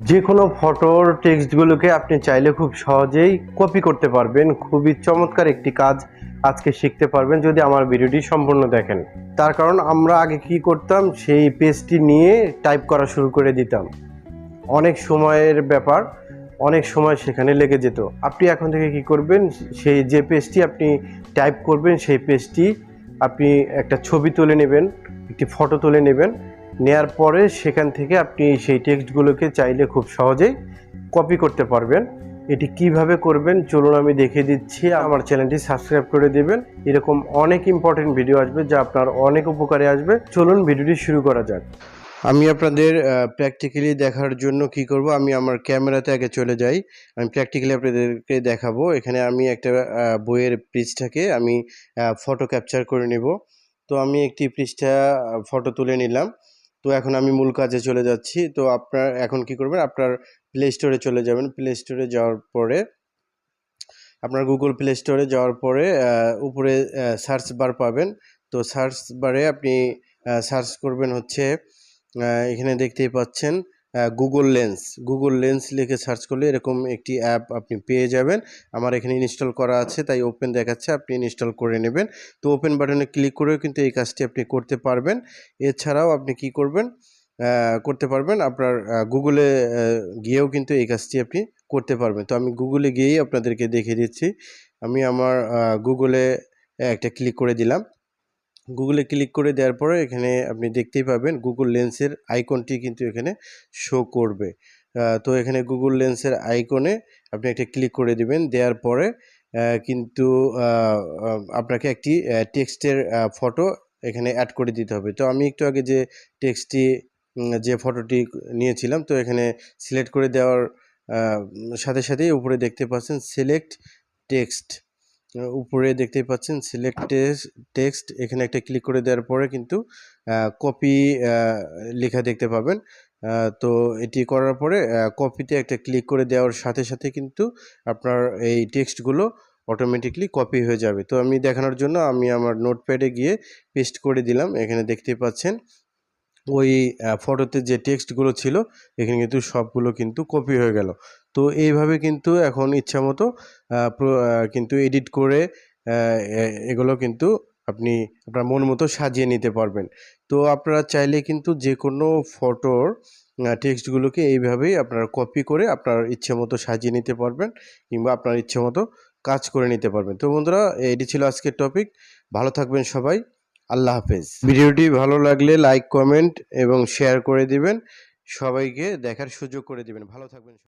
যে কোনো ফটোর টেক্সটগুলোকে আপনি চাইলে খুব সহজেই কপি করতে পারবেন। খুবই চমৎকার একটি কাজ আজকে শিখতে পারবেন যদি আমার ভিডিওটি সম্পূর্ণ দেখেন। তার কারণ আমরা আগে কি করতাম, সেই পেজটি নিয়ে টাইপ করা শুরু করে দিতাম। অনেক সময়ের ব্যাপার, অনেক সময় সেখানে লেগে যেত। আপনি এখন থেকে কি করবেন, সেই যে পেজটি আপনি টাইপ করবেন, সেই পেজটি আপনি একটা ছবি তুলে নেবেন, একটি ফটো তুলে নেবেন। নেয়ার পরে সেখান থেকে আপনি সেই টেক্সটগুলোকে চাইলে খুব সহজেই কপি করতে পারবেন। এটি কীভাবে করবেন, চলুন আমি দেখিয়ে দিচ্ছি। আমার চ্যানেলটি সাবস্ক্রাইব করে দেবেন। এরকম অনেক ইম্পর্টেন্ট ভিডিও আসবে যা আপনার অনেক উপকারে আসবে। চলুন ভিডিওটি শুরু করা যাক। আমি আপনাদের প্র্যাকটিক্যালি দেখার জন্য কি করব? আমি আমার ক্যামেরাতে আগে চলে যাই। আমি প্র্যাকটিক্যালি আপনাদেরকে দেখাবো। এখানে আমি একটা বইয়ের পৃষ্ঠাকে আমি ফটো ক্যাপচার করে নেব। তো আমি একটি পৃষ্ঠা ফটো তুলে নিলাম। তো এখন আমি মূল কাজে চলে যাচ্ছি। তো আপনার, এখন কি করবেন? আপনার প্লে স্টোরে চলে যাবেন। প্লে স্টোরে যাওয়ার পরে, আপনার গুগল প্লে স্টোরে যাওয়ার পরে উপরে সার্চ বার পাবেন। তো সার্চ বারে আপনি সার্চ করবেন হচ্ছে এখানে দেখতেই পাচ্ছেন গুগল লেন্স গুগল লেন্স লিখে সার্চ করলে এরকম একটি অ্যাপ আপনি পেয়ে যাবেন। আমার এখানে ইনস্টল করা আছে, তাই ওপেন দেখাচ্ছে, আপনি ইনস্টল করে নেবেন। তো ওপেন বাটনে ক্লিক করেও কিন্তু এই কাজটি আপনি করতে পারবেন। এছাড়াও আপনি কি করবেন? করতে পারবেন আপনার গুগলে গিয়েও কিন্তু এই কাজটি আপনি করতে পারবেন। তো আমি গুগলে গিয়েই আপনাদেরকে দেখিয়ে দিচ্ছি। আমি আমার গুগলে একটা ক্লিক করে দিলাম। গুগলে ক্লিক করে দেওয়ার পরে এখানে আপনি দেখতেই পাবেন গুগল লেন্সের আইকনটি কিন্তু এখানে শো করবে। তো এখানে গুগল লেন্সের আইকনে আপনি একটা ক্লিক করে দিবেন। দেওয়ার পরে কিন্তু আপনাকে একটি টেক্সটের ফটো এখানে অ্যাড করে দিতে হবে। তো আমি একটু আগে যে টেক্সটটি যে ফটোটি নিয়েছিলাম, তো এখানে সিলেক্ট করে দেওয়ার সাথে সাথেই উপরে দেখতে পাচ্ছেন সিলেক্ট টেক্সট উপরে দেখতেই পাচ্ছেন সিলেক্ট টেক্সট এখানে একটা ক্লিক করে দেওয়ার পরে কিন্তু কপি লেখা দেখতে পাবেন। তো এটি করার পরে কপিতে একটা ক্লিক করে দেওয়ার সাথে সাথে কিন্তু আপনার এই টেক্সটগুলো অটোমেটিকলি কপি হয়ে যাবে। তো আমি দেখানোর জন্য আমি আমার নোটপ্যাডে গিয়ে পেস্ট করে দিলাম। এখানে দেখতে পাচ্ছেন ওই ফটোতে যে টেক্সটগুলো ছিল, এখানে কিন্তু সবগুলো কিন্তু কপি হয়ে গেল। তো এইভাবে কিন্তু এখন ইচ্ছা মতো কিন্তু এডিট করে এগুলো কিন্তু আপনি আপনার মন মতো সাজিয়ে নিতে পারবেন। তো আপনারা চাইলে কিন্তু যে কোনো ফটোর টেক্সটগুলোকে এইভাবেই আপনারা কপি করে আপনার ইচ্ছে মতো সাজিয়ে নিতে পারবেন কিংবা আপনার ইচ্ছে মতো কাজ করে নিতে পারবেন। তো বন্ধুরা, এটি ছিল আজকের টপিক ভালো থাকবেন সবাই। আল্লাহ হাফেজ। ভিডিওটি ভালো লাগলে লাইক, কমেন্ট এবং শেয়ার করে দিবেন। সবাইকে দেখার সুযোগ করে দিবেন। ভালো থাকবেন